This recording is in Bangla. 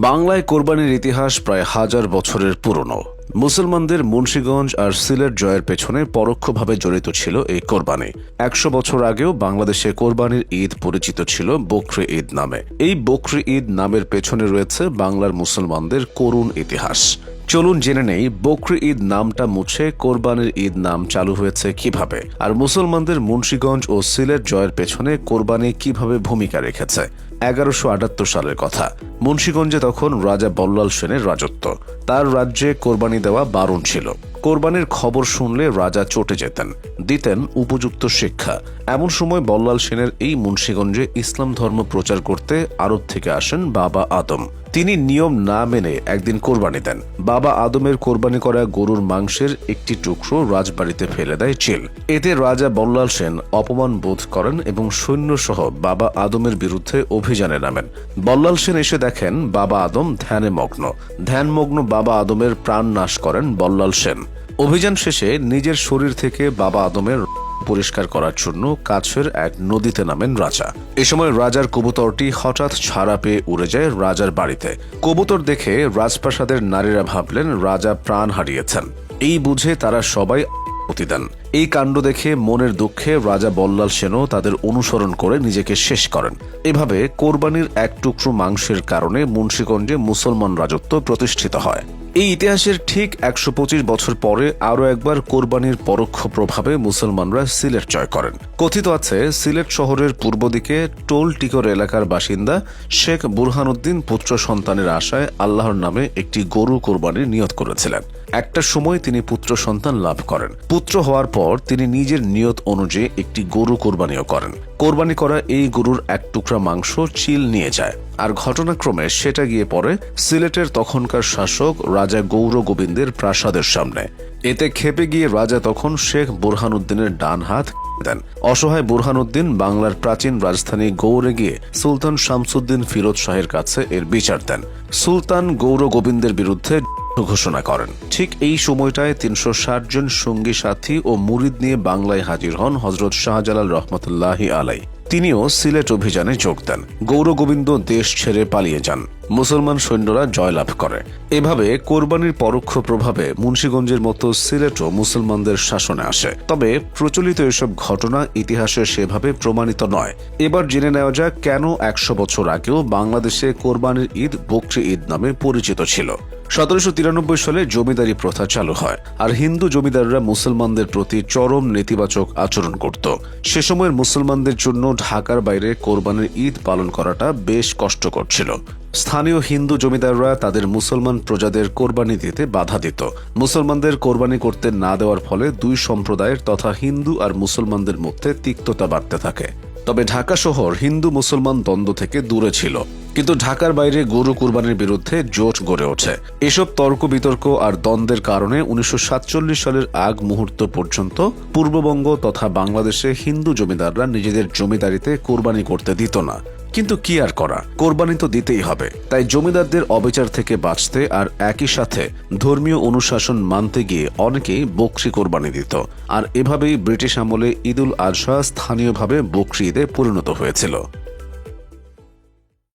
বাংলায় কোরবানির ইতিহাস প্রায় হাজার বছরের পুরনো। মুসলমানদের মুন্সীগঞ্জ আর সিলেট জয়ের পেছনে পরোক্ষভাবে জড়িত ছিল এই কোরবানি। একশো বছর আগেও বাংলাদেশে কোরবানির ঈদ পরিচিত ছিল বকরি ঈদ নামে। এই বকরি ঈদ নামের পেছনে রয়েছে বাংলার মুসলমানদের করুণ ইতিহাস। চলুন জেনে নেই, বকরি ঈদ নামটা মুছে কোরবানির ঈদ নাম চালু হয়েছে কীভাবে? আর মুসলমানদের মুন্সীগঞ্জ ও সিলেট জয়ের পেছনে কোরবানি কীভাবে ভূমিকা রেখেছে? এগারোশো আটাত্তর সালের কথা। মুন্সীগঞ্জে তখন রাজা বল্লাল সেনের রাজত্ব। তার রাজ্যে কোরবানি দেওয়া বারণ ছিল। কোরবানির খবর শুনলে রাজা চটে যেতেন, দিতেন উপযুক্ত শিক্ষা। এমন সময় বল্লাল সেনের এই মুন্সীগঞ্জে ইসলাম ধর্ম প্রচার করতে আরব থেকে আসেন বাবা আদম। তিনি নিয়ম না মেনে একদিন কোরবানি দেন। বাবা আদমের কোরবানি করা গরুর মাংসের একটি টুকরো রাজবাড়িতে ফেলে দেয় চিল এতে রাজা বল্লাল সেন অপমান বোধ করেন এবং সৈন্যসহ বাবা আদমের বিরুদ্ধে অভিযানে নামেন। বল্লাল সেন এসে দেখেন বাবা আদম ধ্যানে মগ্ন। ধ্যানমগ্ন বাবা আদমের প্রাণ নাশ করেন বল্লাল সেন। অভিযান শেষে নিজের শরীর থেকে বাবা আদমের পরিষ্কার করার জন্য কাছের এক নদীতে নামেন রাজা। এ সময় রাজার কবুতরটি হঠাৎ ছাড়া পেয়ে উড়ে যায় রাজার বাড়িতে। কবুতর দেখে রাজপ্রাসাদের নারীরা ভাবলেন, রাজা প্রাণ হারিয়েছেন। এই বুঝে তারা সবাই প্রতিদান। এই কাণ্ড দেখে মনের দুঃখে রাজা বল্লাল সেনও তাদের অনুসরণ করে নিজেকে শেষ করেন। এভাবে কোরবানির এক টুকরো মাংসের কারণে মুন্সীগঞ্জে মুসলমান রাজত্ব প্রতিষ্ঠিত হয়। এই ইতিহাসের ঠিক একশো পঁচিশ বছর পরে আরও একবার কোরবানির পরোক্ষ প্রভাবে মুসলমানরা সিলেট জয় করেন। কথিত আছে, সিলেট শহরের পূর্ব দিকে টোল টিকর এলাকার বাসিন্দা শেখ বুরহানুদ্দিন পুত্র সন্তানের আশায় আল্লাহর নামে একটি গরু কোরবানির নিয়ত করেছিলেন। একটা সময় তিনি পুত্র সন্তান লাভ করেন। পুত্র হওয়ার পর তিনি নিজের নিয়ত অনুযায়ী একটি গরু কোরবানিও করেন। কোরবানি করা এই গরুর এক টুকরা মাংস চিল নিয়ে যায়। আর ঘটনাক্রমে সেটা গিয়ে পড়ে সিলেটের তখনকার শাসক রাজা গৌর গোবিন্দের প্রাসাদের সামনে। এতে খেপে গিয়ে রাজা তখন শেখ বুরহানুদ্দিনের ডান হাত দেন। অসহায় বুরহানুদ্দিন বাংলার প্রাচীন রাজধানী গৌড়ে গিয়ে সুলতান শামসুদ্দিন ফিরোজ শাহের কাছে এর বিচার দেন। সুলতান গৌর গোবিন্দের বিরুদ্ধে ঘোষণা করেন। ঠিক এই সময়টায় তিনশো ষাট জন সঙ্গী সাথী ও মুরিদ নিয়ে বাংলায় হাজির হন হজরত শাহজালাল রহমতুল্লাহি আলাই তিনিও সিলেট অভিযানে যোগ দেন। গৌরগোবিন্দ দেশ ছেড়ে পালিয়ে যান। মুসলমান সৈন্যরা জয়লাভ করে। এভাবে কোরবানির পরোক্ষ প্রভাবে মুন্সীগঞ্জের মতো সিলেটও মুসলমানদের শাসনে আসে। তবে প্রচলিত এসব ঘটনা ইতিহাসে সেভাবে প্রমাণিত নয়। এবার জেনে নেওয়া যাক কেন একশো বছর আগেও বাংলাদেশে কোরবানির ঈদ বকরি ঈদ নামে পরিচিত ছিল। সতেরোশো তিরানব্বই সালে জমিদারি প্রথা চালু হয় আর হিন্দু জমিদাররা মুসলমানদের প্রতি চরম নেতিবাচক আচরণ করত। সে সময়ের মুসলমানদের জন্য ঢাকার বাইরে কোরবানির ঈদ পালন করাটা বেশ কষ্টকর ছিল। স্থানীয় হিন্দু জমিদাররা তাদের মুসলমান প্রজাদের কোরবানি দিতে বাধা দিত। মুসলমানদের কোরবানি করতে না দেওয়ার ফলে দুই সম্প্রদায়ের তথা হিন্দু আর মুসলমানদের মধ্যে তিক্ততা বাড়তে থাকে। তবে ঢাকা শহর হিন্দু মুসলমান দ্বন্দ্ব থেকে দূরে ছিল। কিন্তু ঢাকার বাইরে গরু কুরবানির বিরুদ্ধে জোট গড়ে ওঠে। এসব তর্ক বিতর্ক আর দ্বন্দ্বের কারণে উনিশশো সাতচল্লিশ সালের আগ মুহূর্ত পর্যন্ত পূর্ববঙ্গ তথা বাংলাদেশে হিন্দু জমিদাররা নিজেদের জমিদারিতে কোরবানি করতে দিত না। কিন্তু কি আর করা কোরবানি তো দিতেই হবে। তাই জমিদারদের অবিচার থেকে বাঁচতে আর একই সাথে ধর্মীয় অনুশাসন মানতে গিয়ে অনেকেই বকরি কোরবানি দিত। আর এভাবেই ব্রিটিশ আমলে ঈদুল আজহা স্থানীয়ভাবে বকরি ঈদে পরিণত হয়েছিল।